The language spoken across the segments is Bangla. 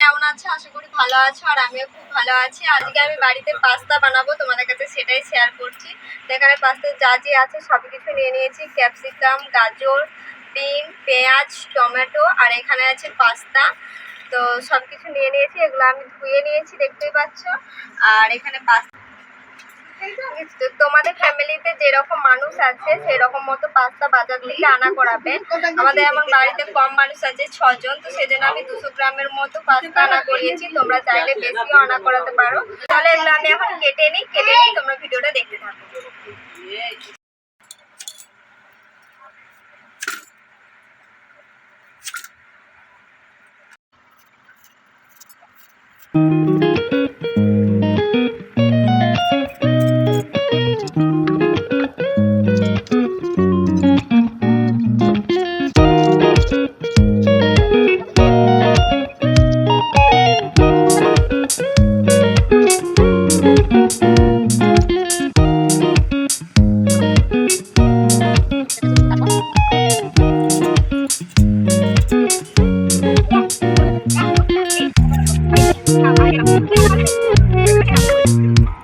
কেমন আশা করি ভালো আছো আর আমিও খুব ভালো আছি। আজকে আমি বাড়িতে পাস্তা বানাবো, তোমাদের কাছে সেটাই শেয়ার করছি। এখানে যা আছে সব কিছু নিয়ে নিয়েছি। ক্যাপসিকাম গাজর বিন পেঁয়াজ, টমেটো আর এখানে আছে পাস্তা তো সব কিছু নিয়ে নিয়েছি, এগুলো আমি ধুয়ে নিয়েছি, দেখতেই পাচ্ছ। আর এখানে পাস্তা তোমাদের ফ্যামিলিতে যেরকম মানুষ আছে, সেরকম মতো পাস্তা বাজার থেকে আনা করাবেন আমাদের এমন বাড়িতে কম মানুষ আছে, ছজন, তো সেজন্য আমি দুশো গ্রামের মতো পাস্তা আনা করিয়েছি। তোমরা চাইলে বেশিও আনা করাতে পারো। তাহলে এগুলো আমি এখন কেটে নিই কেটে নিই তোমরা ভিডিওটা দেখতে থাকো।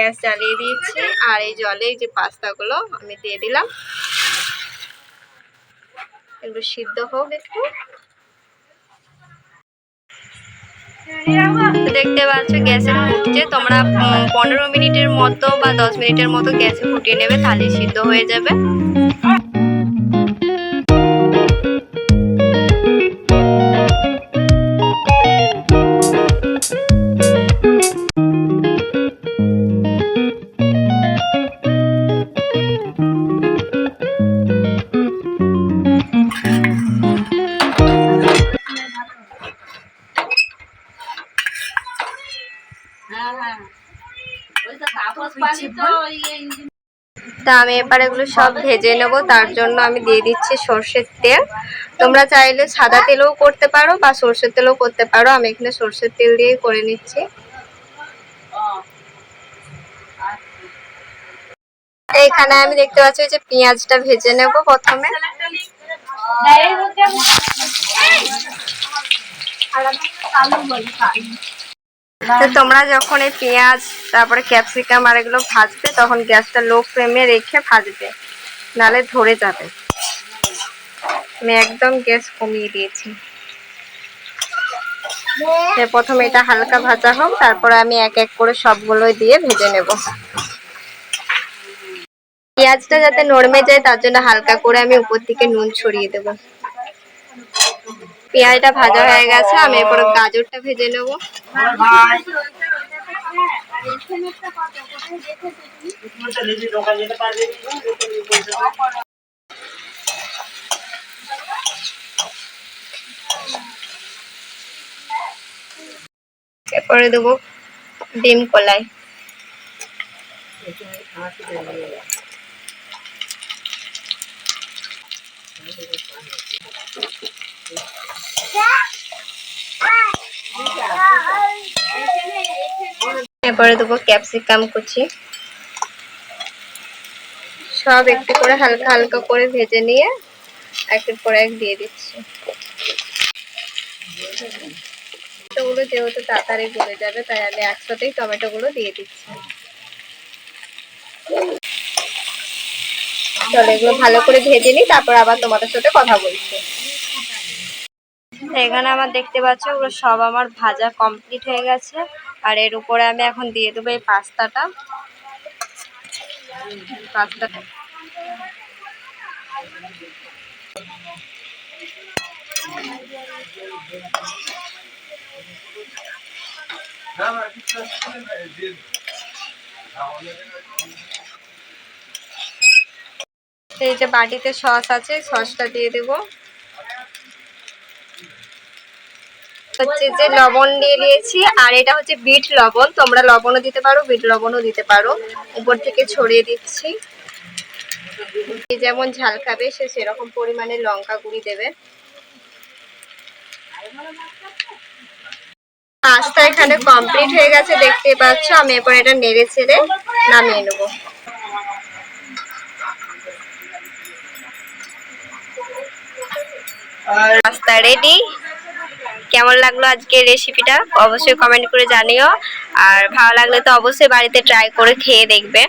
গ্যাস জ্বালিয়ে দিয়েছি আর এই জলে যে পাস্তাগুলো আমি দিয়ে দিলাম। এগুলো সিদ্ধ হোক একটু। দেখতে পাচ্ছ গ্যাসে ফুটছে তোমরা পনেরো মিনিটের মতো বা দশ মিনিটের মতো গ্যাসে ফুটিয়ে নেবে তাহলে সিদ্ধ হয়ে যাবে। তা আমি এবার এগুলো সব ভেজে নেব, তার জন্য আমি দিয়ে দিচ্ছি সর্ষের তেল। তোমরা চাইলে সাদা তেলও করতে পারো বা সর্ষের তেলও করতে পারো, আমি এখানে সর্ষের তেল দিয়েই করে নিচ্ছি। এইখানে আমি দেখতে পাচ্ছি যে পেঁয়াজটা ভেজে নেব প্রথমে। তো তোমরা যখন এই পেঁয়াজ, তারপরে ক্যাপসিকাম আর এগুলো ভাজবে, তখন গ্যাসটা লো ফ্লেমে রেখে ভাজবে। নালে ধরে যাবে। আমি একদম গ্যাস কমিয়ে দিয়েছি। প্রথমে এটা হালকা ভাজা হোক, তারপরে আমি এক এক করে সবগুলো দিয়ে ভেজে নেব। পেঁয়াজটা যাতে নরমে যায়, তার জন্য হালকা করে আমি উপর থেকে নুন ছড়িয়ে দেব। পেঁয়াজটা ভাজা হয়ে গেছে আমি এরপরে গাজরটা ভেজে নেব। এরপরে দেবো ডিম কলাই। এরপরে দেবো ক্যাপসিকাম কুচি। সব একটু করে হালকা হালকা করে ভেজে নিয়ে একের পর এক দিয়ে দিচ্ছি। টমেটোগুলো যেহেতু তাড়াতাড়ি গলে যাবে, তাই আমি একসাথেই টমেটোগুলো দিয়ে দিচ্ছি। চলো, এগুলো ভালো করে ভেজে নিই, তারপর আবার তোমাদের সাথে কথা বলছি। এখানে আমার দেখতে পাচ্ছ ওগুলো সব আমার ভাজা কমপ্লিট হয়ে গেছে, আর এর উপরে আমি এখন দিয়ে দেবো এই পাস্তাটা। পাস্তাটা। এই যে বাটিতে সস আছে, সসটা দিয়ে দেবো। হচ্ছে যে লবণ দিয়ে দিয়েছি, আর এটা হচ্ছে বিট লবণ। তোমরা লবণও দিতে পারো, বিট লবণও দিতে পারো। উপর থেকে ছড়িয়ে দিচ্ছি। যে যেমন ঝাল খাবে, সে সেরকম পরিমাণে লঙ্কা গুঁড়ি দেবে। পাস্তা এখানে কমপ্লিট হয়ে গেছে, দেখতে পাচ্ছ। আমি এরপর এটা নেড়ে ছেড়ে নামিয়ে নেব। পাস্তা রেডি কেমন লাগল আজকে রেসিপিটা অবশ্যই কমেন্ট করে জানিও। আর ভালো লাগলে তো অবশ্যই বাড়িতে ট্রাই করে খেয়ে দেখবে।